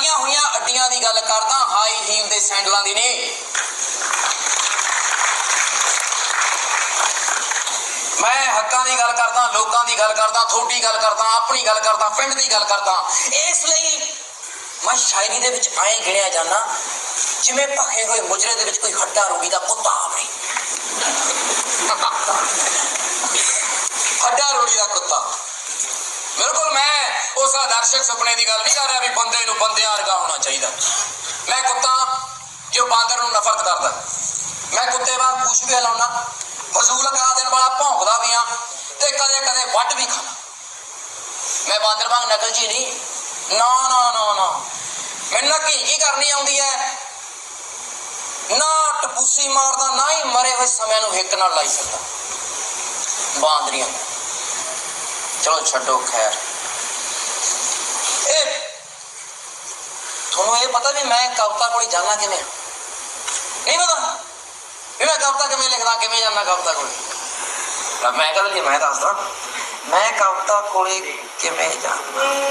ਪਾਟੀਆਂ ਹੋਈਆਂ, ਅੱਡੀਆਂ ਦੀ ਗੱਲ ਕਰਦਾ, ਹਾਈ ਹੀਲ ਦੇ ਸੈਂਡਲਾਂ ਦੀ ਨਹੀਂ ਮੈਂ ਹੱਕਾਂ ਦੀ ਗੱਲ ਕਰਦਾ, ਲੋਕਾਂ ਦੀ ਗੱਲ ਕਰਦਾ, ਤੁਹਾਡੀ ਗੱਲ ਕਰਦਾ, ਆਪਣੀ ਗੱਲ ਕਰਦਾ, ਪਿੰਡ ਦੀ ਗੱਲ ਕਰਦਾ। ਇਸ ਲਈ ਮੈਂ ਸ਼ਾਇਰੀ ਦੇ ਵਿੱਚ ਆਏ ਗਿਣਿਆ ਜਾਣਾ ਜਿਵੇਂ ਭਖੇ ਹੋਏ ਮੁਜਰੇ ਦੇ ਵਿੱਚ ਕੋਈ ਹੱਡਾ ਰੋਗੀ ਦਾ ਕੁੱਤਾ ਆਵੇ। ਹੱਡਾ ਰੋੜੀ ਦਾ ਕੁੱਤਾ। ਬਿਲਕੁਲ ਮੈਂ ਉਸ ਆਦਰਸ਼ਕ ਸੁਪਨੇ ਦੀ ਗੱਲ ਨਹੀਂ ਕਰ ਰਿਹਾ ਵੀ ਬੰਦੇ ਨੂੰ ਬੰਦਿਆਂ ਵਰਗਾ ਹੋਣਾ ਚਾਹੀਦਾ। ਮੈਂ ਕੁੱਤਾ ਜੋ ਬਾਂਦਰ ਨੂੰ ਨਫ਼ਰਤ ਕਰਦਾ। ਮੈਂ ਕੁੱਤੇ ਵਾਂਗ ਪੂਛ ਵੀ ਹਿਲਾਉਣਾ ਫਜ਼ੂਲ ਕਾ ਦੇਣ ਵਾਲਾ ਭੌਂਕਦਾ ਵੀ ਆ ਤੇ ਕਦੇ ਕਦੇ ਵੱਢ ਵੀ ਖਾਣਾ ਮੈਂ ਬਾਂਦਰ ਵਾਂਗ ਨਕਲ ਜੀ ਨਹੀਂ। ਨਾ ਨਾ ਨਾ ਨਾ। ਮੈਨੂੰ ਕੀ ਕੀ ਕਰਨੀ ਆਉਂਦੀ ਹੈ ਨਾ ਟਪੂਸੀ ਮਾਰਦਾ, ਨਾ ਹੀ ਮਰੇ ਹੋਏ ਸਮਿਆਂ ਨੂੰ ਹਿੱਕ ਨਾਲ ਲਾਈ ਸਕਦਾ ਬਾਂਦਰੀਆਂ। ਚਲੋ ਛੱਡੋ, ਖੈਰ। ਤੁਹਾਨੂੰ ਪਤਾ ਵੀ ਮੈਂ ਕਵਿਤਾ ਕੋਲ ਜਾਣਾ ਕਿਵੇਂ ਨਹੀਂ ਪਤਾ? ਵੀ ਮੈਂ ਕਵਿਤਾ ਕਿਵੇਂ ਲਿਖਦਾ, ਕਿਵੇਂ ਜਾਂਦਾ ਕਵਿਤਾ ਕੋਲ? ਤਾਂ ਮੈਂ ਕਹਿੰਦਾ ਜੀ, ਮੈਂ ਦੱਸਦਾ, ਮੈਂ ਕਵਿਤਾ ਕੋਲੇ ਕਿਵੇਂ ਜਾਣਾ